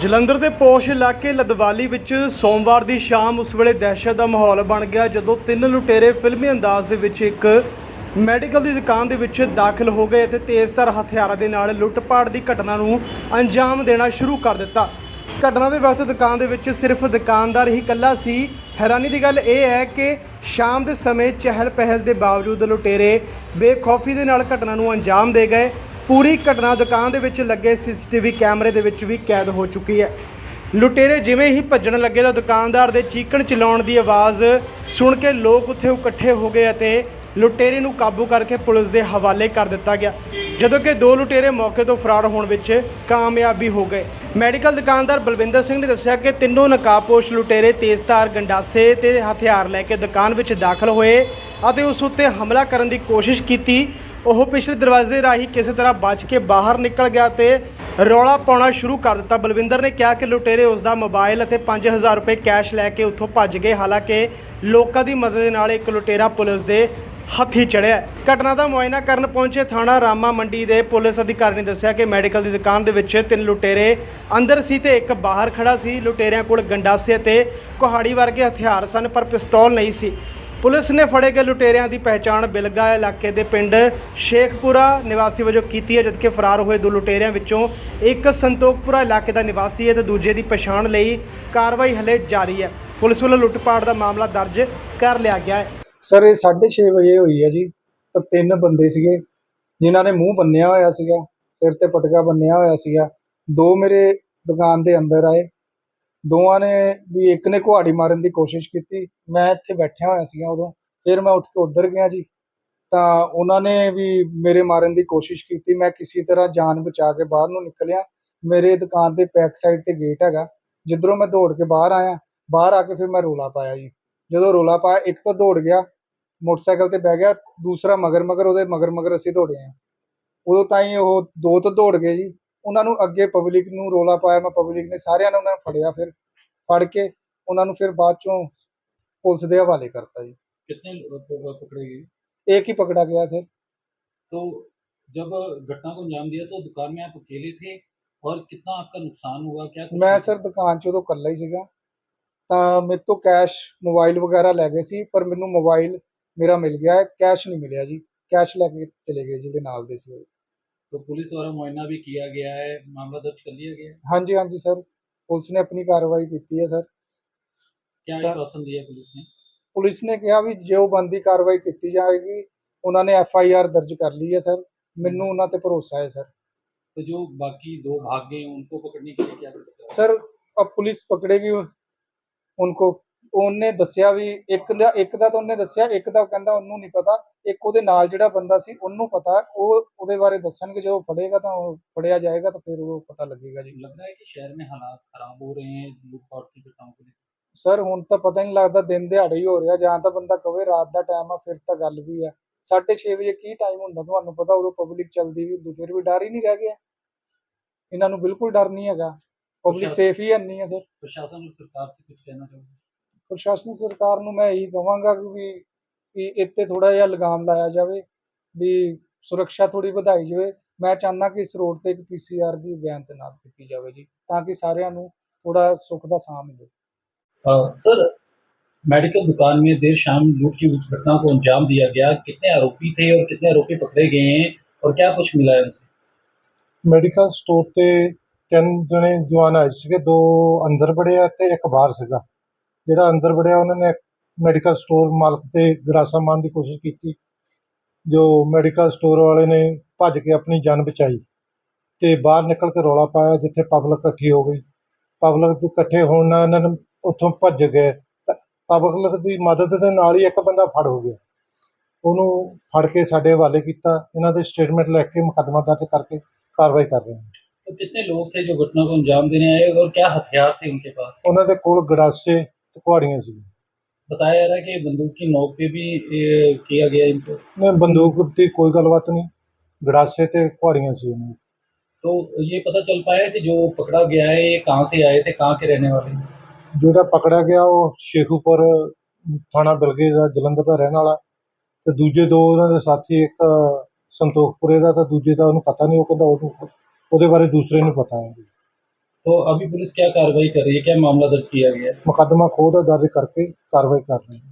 ਜਲੰਧਰ ਦੇ ਪੋਸ਼ ਇਲਾਕੇ ਲਦਵਾਲੀ ਵਿੱਚ ਸੋਮਵਾਰ ਦੀ ਸ਼ਾਮ ਉਸ ਵੇਲੇ ਦਹਿਸ਼ਤ ਦਾ ਮਾਹੌਲ ਬਣ ਗਿਆ, ਜਦੋਂ ਤਿੰਨ ਲੁਟੇਰੇ ਫਿਲਮੀ ਅੰਦਾਜ਼ ਦੇ ਵਿੱਚ ਇੱਕ ਮੈਡੀਕਲ ਦੀ ਦੁਕਾਨ ਦੇ ਵਿੱਚ ਦਾਖਲ ਹੋ ਗਏ ਅਤੇ ਤੇਜ਼ਧਾਰ ਹਥਿਆਰਾਂ ਦੇ ਨਾਲ ਲੁੱਟ-ਪਾਟ ਦੀ ਘਟਨਾ ਨੂੰ ਅੰਜਾਮ ਦੇਣਾ ਸ਼ੁਰੂ ਕਰ ਦਿੱਤਾ। ਘਟਨਾ ਦੇ ਵਕਤ ਦੁਕਾਨ ਦੇ ਵਿੱਚ ਸਿਰਫ ਦੁਕਾਨਦਾਰ ਹੀ ਇਕੱਲਾ ਸੀ। ਹੈਰਾਨੀ ਦੀ ਗੱਲ ਇਹ ਹੈ ਕਿ ਸ਼ਾਮ ਦੇ ਸਮੇਂ ਚਹਿਲ ਪਹਿਲ ਦੇ ਬਾਵਜੂਦ ਲੁਟੇਰੇ ਬੇਖੌਫੀ ਦੇ ਨਾਲ ਘਟਨਾ ਨੂੰ ਅੰਜਾਮ ਦੇ ਗਏ। ਪੂਰੀ ਘਟਨਾ ਦੁਕਾਨ ਦੇ ਵਿੱਚ ਲੱਗੇ ਸੀਸੀਟੀਵੀ ਕੈਮਰੇ ਦੇ ਵਿੱਚ ਵੀ ਕੈਦ ਹੋ ਚੁੱਕੀ ਹੈ। ਲੁਟੇਰੇ ਜਿਵੇਂ ਹੀ ਭੱਜਣ ਲੱਗੇ ਤਾਂ ਦੁਕਾਨਦਾਰ ਦੇ ਚੀਕਣ ਚਲਾਉਣ ਦੀ ਆਵਾਜ਼ ਸੁਣ ਕੇ ਲੋਕ ਉੱਥੇ ਇਕੱਠੇ ਹੋ ਗਏ ਅਤੇ ਲੁਟੇਰੇ ਨੂੰ ਕਾਬੂ ਕਰਕੇ ਪੁਲਿਸ ਦੇ ਹਵਾਲੇ ਕਰ ਦਿੱਤਾ ਗਿਆ। ਜਦੋਂ ਕਿ ਦੋ ਲੁਟੇਰੇ ਮੌਕੇ ਤੋਂ ਫਰਾਰ ਹੋਣ ਵਿੱਚ ਕਾਮਯਾਬੀ ਹੋ ਗਏ। ਮੈਡੀਕਲ ਦੁਕਾਨਦਾਰ ਬਲਵਿੰਦਰ ਸਿੰਘ ਨੇ ਦੱਸਿਆ ਕਿ ਤਿੰਨੋਂ ਨਕਾਬਪੋਸ਼ ਲੁਟੇਰੇ ਤੇਜ਼ਧਾਰ ਗੰਡਾਸੇ ਤੇ ਹਥਿਆਰ ਲੈ ਕੇ ਦੁਕਾਨ ਵਿੱਚ ਦਾਖਲ ਹੋਏ ਅਤੇ ਉਸ ਉੱਤੇ ਹਮਲਾ ਕਰਨ ਦੀ ਕੋਸ਼ਿਸ਼ ਕੀਤੀ ਉਹ ਪਿਛਲੇ ਦਰਵਾਜ਼ੇ ਰਾਹੀਂ ਕਿਸੇ ਤਰ੍ਹਾਂ ਬਚ ਕੇ ਬਾਹਰ ਨਿਕਲ ਗਿਆ ਤੇ ਰੌਲਾ ਪਾਉਣਾ ਸ਼ੁਰੂ ਕਰ ਦਿੱਤਾ। ਬਲਵਿੰਦਰ ਨੇ ਕਿਹਾ ਕਿ ਲੁਟੇਰੇ ਉਸ ਦਾ ਮੋਬਾਈਲ ਅਤੇ 5000 ਰੁਪਏ ਕੈਸ਼ ਲੈ ਕੇ ਉੱਥੋਂ ਭੱਜ ਗਏ। ਹਾਲਾਂਕਿ ਲੋਕਾਂ ਦੀ ਮਦਦ ਦੇ ਨਾਲ ਇੱਕ ਲੁਟੇਰਾ ਪੁਲਿਸ ਦੇ ਹੱਥੀ ਚੜਿਆ ਘਟਨਾ ਦਾ ਮੁਆਇਨਾ ਕਰਨ ਪਹੁੰਚੇ ਥਾਣਾ ਰਾਮਾ ਮੰਡੀ ਦੇ ਪੁਲਿਸ ਅਧਿਕਾਰੀ ਨੇ ਦੱਸਿਆ ਕਿ ਮੈਡੀਕਲ ਦੀ ਦੁਕਾਨ ਦੇ ਵਿੱਚ ਤਿੰਨ ਲੁਟੇਰੇ ਅੰਦਰ ਸੀ ਤੇ ਇੱਕ ਬਾਹਰ ਖੜਾ ਸੀ। ਲੁਟੇਰਿਆਂ ਕੋਲ ਗੰਡਾਸੇ ਤੇ ਕੁਹਾੜੀ ਵਰਗੇ ਹਥਿਆਰ ਸਨ, ਪਰ ਪਿਸਤੌਲ ਨਹੀਂ ਸੀ। ਪੁਲਿਸ ਨੇ ਫੜੇ ਗਏ ਲੁਟੇਰਿਆਂ ਦੀ ਪਹਿਚਾਣ ਬਿਲਗਾ ਇਲਾਕੇ ਦੇ ਪਿੰਡ ਸ਼ੇਖਪੁਰਾ ਨਿਵਾਸੀ ਵਜੋਂ ਕੀਤੀ ਹੈ, ਜਦਕਿ ਫਰਾਰ ਹੋਏ ਦੋ ਲੁਟੇਰਿਆਂ ਵਿੱਚੋਂ ਇੱਕ ਸੰਤੋਖਪੁਰਾ ਇਲਾਕੇ ਦਾ ਨਿਵਾਸੀ ਹੈ ਤੇ ਦੂਜੇ ਦੀ ਪਛਾਣ ਲਈ ਕਾਰਵਾਈ ਹਲੇ ਜਾਰੀ ਹੈ। ਪੁਲਿਸ ਵੱਲੋਂ ਲੁੱਟਪਾਟ ਦਾ ਮਾਮਲਾ ਦਰਜ ਕਰ ਲਿਆ ਗਿਆ ਹੈ। ਸਰ, ਇਹ 6:30 ਵਜੇ ਹੋਈ ਹੈ ਜੀ। ਤਾਂ ਤਿੰਨ ਬੰਦੇ ਸੀਗੇ, ਜਿਨ੍ਹਾਂ ਨੇ ਮੂੰਹ ਬੰਨਿਆ ਹੋਇਆ ਸੀਗਾ, ਸਿਰ ਤੇ ਪਟਕਾ ਬੰਨਿਆ ਹੋਇਆ ਸੀਗਾ। ਦੋ ਮੇਰੇ ਦੁਕਾਨ ਦੇ ਅੰਦਰ ਆਏ ਦੋਵਾਂ ਨੇ ਵੀ ਇੱਕ ਨੇ ਕੁਹਾੜੀ ਮਾਰਨ ਦੀ ਕੋਸ਼ਿਸ਼ ਕੀਤੀ। ਮੈਂ ਇੱਥੇ ਬੈਠਿਆ ਹੋਇਆ ਸੀਗਾ ਉਦੋਂ। ਫਿਰ ਮੈਂ ਉੱਠ ਕੇ ਉੱਧਰ ਗਿਆ ਜੀ। ਤਾਂ ਉਹਨਾਂ ਨੇ ਵੀ ਮੇਰੇ ਮਾਰਨ ਦੀ ਕੋਸ਼ਿਸ਼ ਕੀਤੀ। ਮੈਂ ਕਿਸੇ ਤਰ੍ਹਾਂ ਜਾਨ ਬਚਾ ਕੇ ਬਾਹਰ ਨੂੰ ਨਿਕਲਿਆ। ਮੇਰੇ ਦੁਕਾਨ ਦੇ ਬੈਕ ਸਾਈਡ ਤੇ ਗੇਟ ਹੈਗਾ। ਜਿੱਧਰੋਂ ਮੈਂ ਦੌੜ ਕੇ ਬਾਹਰ ਆਇਆ, ਬਾਹਰ ਆ ਕੇ ਫਿਰ ਮੈਂ ਰੋਲਾ ਪਾਇਆ ਜੀ। ਜਦੋਂ ਰੋਲਾ ਪਾਇਆ, ਇੱਕ ਤਾਂ ਦੌੜ ਗਿਆ, ਮੋਟਰਸਾਈਕਲ ਤੇ ਬਹਿ ਗਿਆ, ਦੂਸਰਾ ਮਗਰ ਮਗਰ ਉਹਦੇ ਮਗਰ ਮਗਰ ਅਸੀਂ ਦੌੜੇ ਆ ਉਦੋਂ ਤਾਈਂ ਉਹ ਦੋ ਤੋਂ ਦੌੜ ਗਏ ਜੀ। ਉਹਨਾਂ ਨੂੰ ਅੱਗੇ ਪਬਲਿਕ ਨੂੰ ਰੋਲਾ ਪਾਇਆ ਮੈਂ ਪਬਲਿਕ ਨੇ ਸਾਰਿਆਂ ਨੇ ਉਹਨਾਂ ਨੂੰ ਫੜਿਆ ਫਿਰ ਫੜ ਕੇ ਉਹਨਾਂ ਨੂੰ ਫਿਰ ਬਾਅਦ ਚੋਂ ਪੁਲਿਸ ਦੇ ਹਵਾਲੇ ਕਰਤਾ ਜੀ कितने लोग प- पकड़े गए ਇੱਕ ਹੀ ਪਕੜਾ ਗਿਆ ਫਿਰ तो जब घटना को अंजाम दिया तो दुकान में आप अकेले थे और कितना आपका नुकसान हुआ क्या कुछ ਮੈਂ हुआ? ਸਰ ਦੁਕਾਨ 'ਚ ਉਦੋਂ ਇਕੱਲਾ ਹੀ ਸੀਗਾ ਤਾਂ ਮੇਰੇ ਤੋਂ ਕੈਸ਼ ਮੋਬਾਈਲ ਵਗੈਰਾ ਲੈ ਗਏ ਸੀ ਪਰ ਮੈਨੂੰ ਮੋਬਾਈਲ ਮੇਰਾ ਮਿਲ ਗਿਆ ਹੈ ਕੈਸ਼ ਨਹੀਂ ਮਿਲਿਆ ਜੀ ਕੈਸ਼ ਲੈ ਕੇ ਚਲੇ ਗਏ ਜਿਹਦੇ ਨਾਲ ਦੇ ਸੀ ਉਹ। तो पुलिस द्वारा मुआयना भी किया गया है मामला दर्ज कर लिया गया हाँ? जी हाँ जी सर। पुलिस ने अपनी कार्रवाई की है सर। क्या आश्वासन दिया पुलिस ने? पुलिस ने कहा भी जो ਬੰਦੀ कार्रवाई की जाएगी उन्होंने एफ़ ਐਫ ਆਈ ਆਰ ਦਰਜ ਕਰ ਲਈ ਹੈ ਸਰ ਮੈਨੂੰ ਉਹਨਾਂ ਤੇ ਭਰੋਸਾ तो जो बाकी दो भाग गए उनको पकड़ने के लिए क्या सर अब पुलिस पकड़ेगी उनको ਉਹਨੇ ਦੱਸਿਆ ਵੀ ਇੱਕ ਦਾ ਇੱਕ ਦਾ ਤਾਂ ਉਹਨੇ ਦੱਸਿਆ ਇੱਕ ਦਾ ਕਹਿੰਦਾ ਉਹਨੂੰ ਨਹੀਂ ਪਤਾ ਇੱਕ ਉਹਦੇ ਨਾਲ ਜਿਹੜਾ ਬੰਦਾ ਸੀ ਉਹਨੂੰ ਪਤਾ ਉਹ ਉਹਦੇ ਬਾਰੇ ਦੱਸਣਗੇ ਜਦੋਂ ਫੜੇਗਾ ਤਾਂ ਉਹ ਫੜਿਆ ਜਾਏਗਾ ਤਾਂ ਫਿਰ ਉਹ ਪਤਾ ਲੱਗੇਗਾ ਜੀ लग रहा है कि शहर में हालात खराब हो रहे हैं लूटपाट की घटनाओं को लेकर ਸਰ ਹੁਣ ਤਾਂ ਪਤਾ ਨਹੀਂ ਲੱਗਦਾ ਦਿਨ ਦਿਹਾੜੇ ਹੀ ਹੋ ਰਿਹਾ ਜਾਂ ਤਾਂ ਬੰਦਾ ਕਵੇ ਰਾਤ ਦਾ ਟਾਈਮ ਆ ਫਿਰ ਤਾਂ ਗੱਲ ਵੀ ਆ 6:30 ਵਜੇ ਕੀ ਟਾਈਮ ਹੁੰਦਾ ਤੁਹਾਨੂੰ ਪਤਾ ਉਦੋਂ ਪਬਲਿਕ ਚੱਲਦੀ ਵੀ ਹੁੰਦੀ ਫਿਰ ਵੀ ਡਰ ਹੀ ਨਹੀਂ ਰਹਿ ਗਿਆ ਇਹਨਾਂ ਨੂੰ ਬਿਲਕੁਲ ਡਰ ਨਹੀਂ ਹੈਗਾ ਪਬਲਿਕ ਅੱਛਾ। ਸੇਫ ਹੀ ਨਹੀਂ ਹੈ ਸਰ प्रशासन और सरकार से कुछ कहना चाहोगे ਪ੍ਰਸ਼ਾਸਨਿਕ ਸਰਕਾਰ ਨੂੰ ਮੈਂ ਇਹੀ ਕਹਾਂਗਾ ਕਿ ਵੀ ਕਿ ਇੱਥੇ ਥੋੜਾ ਜਿਹਾ ਲਗਾਮ ਲਾਇਆ ਜਾਵੇ ਵੀ ਸੁਰੱਖਿਆ ਥੋੜੀ ਵਧਾਈ ਜਾਵੇ ਮੈਂ ਚਾਹੁੰਦਾ ਕਿ ਇਸ ਰੋਡ ਤੇ ਇੱਕ ਪੀਸੀਆਰ ਦੀ ਬਿਆਨ ਤੈਨਾਤ ਕੀਤੀ ਜਾਵੇ ਜੀ ਤਾਂ ਕਿ ਸਾਰਿਆਂ ਨੂੰ ਥੋੜਾ ਸੁੱਖ ਦਾ ਸਾਹ ਮਿਲੇ सर मेडिकल दुकान में देर शाम लूट की उस घटना को अंजाम दिया गया कितने आरोपी थे और कितने आरोपी पकड़े गए हैं और क्या कुछ मिला है उनसे ਮੈਡੀਕਲ ਸਟੋਰ ਤੇ ਤਿੰਨ ਜਣੇ ਜਵਾਨ ਆਏ ਸੀਗੇ ਦੋ ਅੰਦਰ ਵੜੇ ਆ ਤੇ ਇੱਕ ਬਾਹਰ ਸੀਗਾ ਜਿਹੜਾ ਅੰਦਰ ਵੜਿਆ ਉਹਨਾਂ ਨੇ ਮੈਡੀਕਲ ਸਟੋਰ ਮਾਲਕ ਤੇ ਗਰਾਸਾ ਮਾਰਨ ਦੀ ਕੋਸ਼ਿਸ਼ ਕੀਤੀ ਜੋ ਮੈਡੀਕਲ ਸਟੋਰ ਵਾਲੇ ਨੇ ਭੱਜ ਕੇ ਆਪਣੀ ਜਾਨ ਬਚਾਈ ਤੇ ਬਾਹਰ ਨਿਕਲ ਕੇ ਰੌਲਾ ਪਾਇਆ ਜਿੱਥੇ ਪਬਲਿਕ ਇਕੱਠੀ ਹੋ ਗਈ ਪਬਲਿਕ ਦੇ ਇਕੱਠੇ ਹੋਣ ਨਾਲ ਇਹਨਾਂ ਨੂੰ ਉੱਥੋਂ ਭੱਜ ਗਏ ਪਬਲਿਕ ਦੀ ਮਦਦ ਦੇ ਨਾਲ ਹੀ ਇੱਕ ਬੰਦਾ ਫੜ ਹੋ ਗਿਆ ਉਹਨੂੰ ਫੜ ਕੇ ਸਾਡੇ ਹਵਾਲੇ ਕੀਤਾ ਇਹਨਾਂ ਦੇ ਸਟੇਟਮੈਂਟ ਲੈ ਕੇ ਮੁਕੱਦਮਾ ਦਰਜ ਕਰਕੇ ਕਾਰਵਾਈ ਕਰ ਰਹੇ ਹਾਂ तो कितने लोग थे जो घटना को अंजाम देने आए और क्या हथियार थे उनके पास ਉਹਨਾਂ ਦੇ ਕੋਲ ਗੜਾਸੇ ਤੇ ਕੁਹਾੜੀਆਂ ਸੀ बताया जा रहा है कि बंदूक की नोक पे भी ए, किया गया इनको ਨੇ ਬੰਦੂਕ ਦੀ ਕੋਈ ਗੱਲਬਾਤ ਨਹੀਂ ਗੜਾਸੇ ਤੇ ਕੁਹਾੜੀਆਂ ਸੀ ਉਹਨਾਂ ਦੇ। तो ये पता चल पाया कि जो पकड़ा गया है ये कहाँ से आए थे कहाँ के रहने वाले हैं ਜਿਹੜਾ ਪਕੜਿਆ ਗਿਆ ਉਹ ਸ਼ੇਖੂਪੁਰ ਥਾਣਾ ਬਿਲਗੇ ਦਾ ਜਲੰਧਰ ਦਾ ਰਹਿਣ ਵਾਲਾ ਤੇ ਦੂਜੇ ਦੋ ਉਹਨਾਂ ਦੇ ਸਾਥੀ ਇੱਕ ਸੰਤੋਖਪੁਰੇ ਦਾ ਤੇ ਦੂਜੇ ਦਾ ਉਹਨੂੰ ਪਤਾ ਨਹੀਂ ਉਹ ਕਹਿੰਦਾ ਉਹਨੂੰ ਉਹਦੇ ਬਾਰੇ ਦੂਸਰੇ ਨੂੰ ਪਤਾ ਹੈ तो अभी पुलिस क्या कार्रवाई कर रही है क्या मामला दर्ज किया गया है मुकदमा खुद दर्ज करके कार्रवाई कर रहे हैं